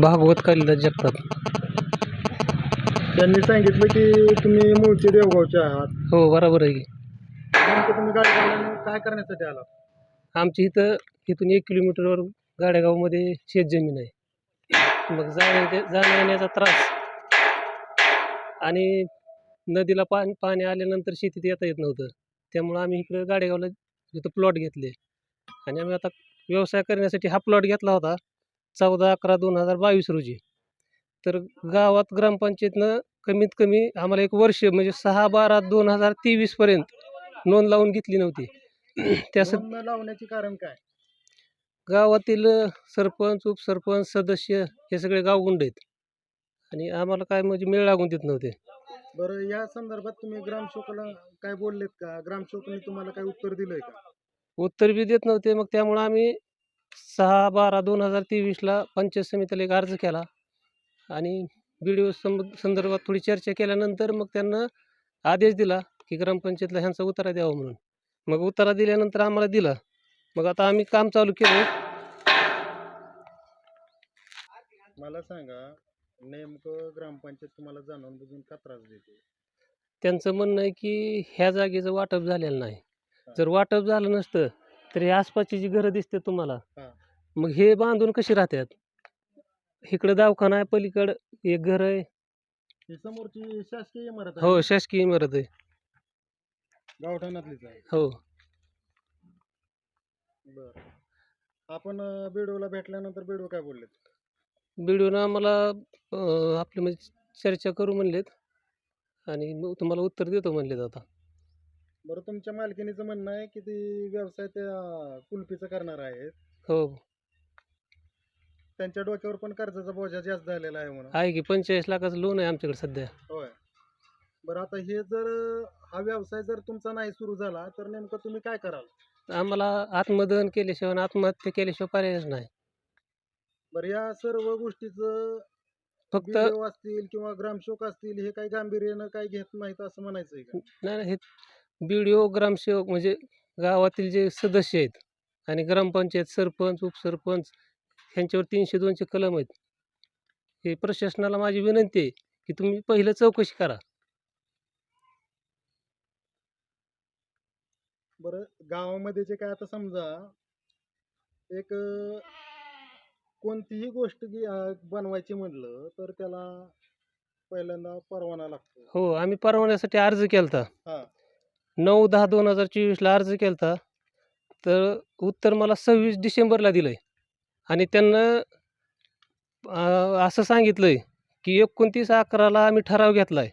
भागवत कालिदास जगताप त्यांनी सांगितलं की तुम्ही मूळचे देवगावचे आहात. हो बरोबर आहे की. नेमकं तुम्ही गाडी काय करण्यासाठी आलात? आमची इथं इथून एक किलोमीटरवर गाडेगावमध्ये शेतजमीन आहे. मग जाण्या जाण्या येण्याचा त्रास. आणि नदीला पाणी पाणी आल्यानंतर शेतीत येता येत नव्हतं. त्यामुळं आम्ही इकडं गाडेगावला इथं प्लॉट घेतले. आणि आम्ही आता व्यवसाय करण्यासाठी हा प्लॉट घेतला होता. चौदा अकरा दोन हजार बावीस रोजी. तर गावात ग्रामपंचायतनं कमीत कमी आम्हाला एक वर्ष म्हणजे सहा बारा दोन हजार तेवीसपर्यंत नोंद लावून घेतली नव्हती. त्यास लावण्याचे कारण काय? गावातील सरपंच उपसरपंच सदस्य हे सगळे गावगुंड आहेत. आणि आम्हाला काय म्हणजे मेळ लागून देत नव्हते. बरं या संदर्भात तुम्ही ग्रामसेवकाला काय बोललेत का? ग्रामसेवकांनी तुम्हाला काय उत्तर दिलंय का? उत्तर बी देत नव्हते मग त्यामुळं आम्ही सहा बारा दोन हजार तेवीसला पंचायत समितीला एक अर्ज केला. आणि बी डी ओ संदर्भात थोडी चर्चा केल्यानंतर मग त्यांना आदेश दिला की ग्रामपंचायतला ह्यांचा उतारा द्यावा म्हणून. मग उतारा दिल्यानंतर आम्हाला दिला. मग आता आम्ही काम चालू केलं मला सांगा नेमकं ग्रामपंचायत तुम्हाला जाणून बुजून का त्रास देते? त्यांचं म्हणणं आहे की ह्या जागेचं वाटप झालेलं नाही. जर वाटप झालं नसतं तर हे आसपासची जी घरं दिसते तुम्हाला हा. मग हे बांधून कशी राहतात इकडं दवाखाना आहे पलीकडं एक घर आहे. ही समोरची शासकीय इमारत आहे हो शासकीय इमारत आहे. गावठाणातलीच आहे. हो. बरं. आपण बेडूला भेटल्यानंतर बेडू काय बोललेत बीडीओनं आम्हाला अं, आपले म्हणजे चर्चा करू म्हणलेत आणि मग तुम्हाला उत्तर देतो म्हणलेत आता. बरं तुमच्या मालकिनीचं म्हणणं आहे की ती व्यवसाय त्या कुल्फीचा करणार आहेत हो. त्यांच्या डोक्यावर पण कर्जाचा बोजा जास्त झालेला आहे म्हणून. आहे की पंचेचाळीस लाखाचं लोन आहे आमच्याकडे सध्या. होय. बरं आता हे जर हा व्यवसाय जर तुमचा नाही सुरू झाला तर नेमकं तुम्ही काय कराल? आम्हाला आत्मदहन केल्याशिवाय आणि आत्महत्या केल्याशिवाय पर्यायच नाही. बरं या सर्व गोष्टीचं फक्त BDO असतील किंवा ग्रामसेवक असतील हे काही गांभीर्यानं काही घेत नाहीत असं म्हणायचं आहे का? नाही नाही, हे बी डी ओ ग्रामसेवक म्हणजे गावातील जे सदस्य आहेत आणि ग्रामपंचायत सरपंच उपसरपंच ह्यांच्यावर तीनशे दोनशे कलम आहेत. हे प्रशासनाला माझी विनंती आहे की तुम्ही पहिलं चौकशी करा. बरं गावामध्ये जे काय आता समजा एक अं, कोणतीही गोष्ट जी अं, बनवायची म्हटलं तर त्याला पहिल्यांदा परवाना लागतो. हो आम्ही परवान्यासाठी अर्ज केला हा. नऊ दहा दोन हजार चोवीसला अर्ज केला होता तर उत्तर मला सव्वीस डिसेंबरला दिलं आहे आणि त्यांना असं सांगितलं आहे की एकोणतीस अकराला आम्ही ठराव घेतला आहे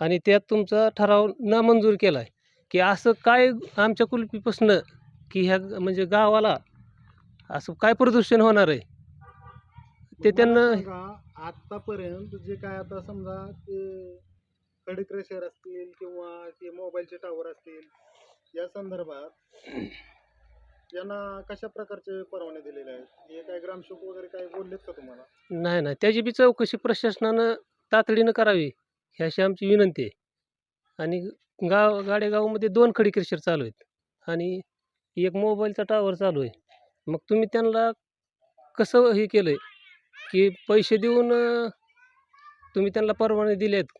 आणि त्यात तुमचा ठराव नामंजूर केला आहे की असं काय आमच्या कुलपीपासनं की ह्या म्हणजे गावाला असं काय प्रदूषण होणार आहे? ते त्यांना आतापर्यंत जे काय आता समजा ते क्रशर असतील किंवा मोबाईलचे टावर असतील या संदर्भात यांना कशा प्रकारचे परवाने दिलेले आहेत? हे काय ग्रामसेवक वगैरे काय बोललेत का तुम्हाला? नाही नाही. त्याची बी चौकशी प्रशासनानं तातडीनं करावी ही अशी आमची विनंती आहे. आणि गाव गाडेगावमध्ये दोन खडी क्रेशर चालू आहेत. आणि एक मोबाईलचा टावर चालू आहे. मग तुम्ही त्यांना कसं हे केलं आहे की पैसे देऊन तुम्ही त्यांना परवाने दिले आहेत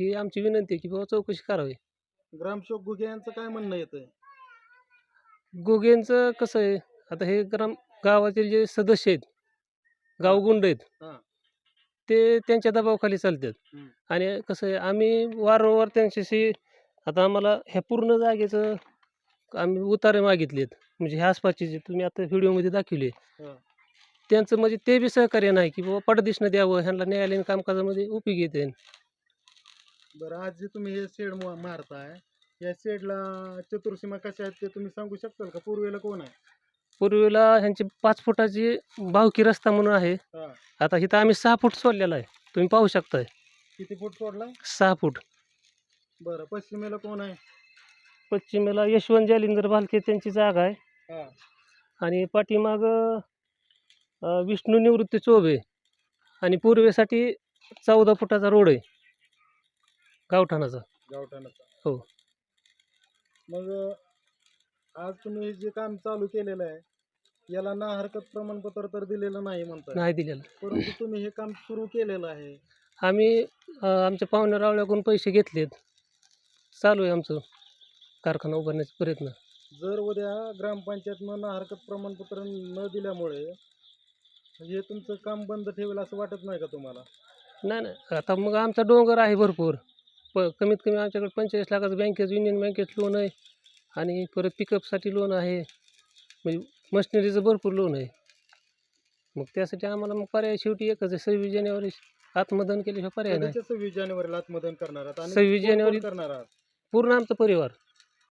ही आमची विनंती आहे की बाबा चौकशी करावी ग्रामसेवक गुगे यांचं काय म्हणणं येतंय गोगेंचं कसं आहे आता हे ग्राम गावातील जे सदस्य आहेत गावगुंड आहेत हां. ते त्यांच्या दबावाखाली चालतात. आणि कसं आहे आम्ही वारंवार त्यांच्याशी आता आम्हाला ह्या पूर्ण जागेचं आम्ही उतारे मागितलेत म्हणजे ह्या आसपासचे जे तुम्ही आता व्हिडिओमध्ये दाखवले हां. त्यांचं म्हणजे ते बी सहकार्य नाही की बाबा पडदिशनं द्यावं ह्यांना न्यायालयीन कामकाजामध्ये उपयोगी येते बरं आज जे तुम्ही हे शेड मारताय या शेडला चतुर्सीमा कशा आहेत ते तुम्ही सांगू शकताल का? पूर्वेला कोण आहे? पूर्वीला ह्यांची पाच फुटाची भावकी रस्ता म्हणून आहे. हा. आता इथं आम्ही सहा फूट सोडलेला आहे. तुम्ही पाहू शकताय. किती फूट सोडलाय सहा फूट. बरं पश्चिमेला कोण आहे? पश्चिमेला यशवंत जालिंदर भालके त्यांची जागा आहे. हा. आणि पाठीमाग विष्णू निवृत्ती चोबे. आणि पूर्वेसाठी चौदा फुटाचा रोड आहे. गावठाणाचा. गावठाणाचा. हो. मग आज तुम्ही हे जे काम चालू केलेलं आहे याला ना हरकत प्रमाणपत्र तर दिलेलं नाही म्हणतात नाही दिलेलं. परंतु तुम्ही हे काम सुरू केलेलं आहे. आम्ही अ, आमच्या पाहुण्या रावळ्याकडून पैसे घेतलेत. चालू आहे आमचं कारखाना उभारण्याचे प्रयत्न. जर उद्या ग्रामपंचायतनं ना हरकत प्रमाणपत्र न दिल्यामुळे हे तुमचं काम बंद ठेवेल असं वाटत नाही का तुम्हाला? नाही नाही. आता मग आमचा डोंगर आहे भरपूर. प कमीत कमी आमच्याकडे पंचेचाळीस लाखाचं बँकेचं युनियन बँकेचं लोन आहे आणि परत पिकअपसाठी लोन आहे. म्हणजे मशिनरीचं भरपूर लोन आहे. मग त्यासाठी आम्हाला मग पर्याय शेवटी एकच आहे सव्वीस जानेवारी आत्मदान केल्याशिवाय पर्याय नाही. सव्वीस जानेवारीला आत्मदान करणार आहात? आणि सव्वीस कोण- कोण जानेवारी- करणार आहात? पूर्ण आमचा परिवार.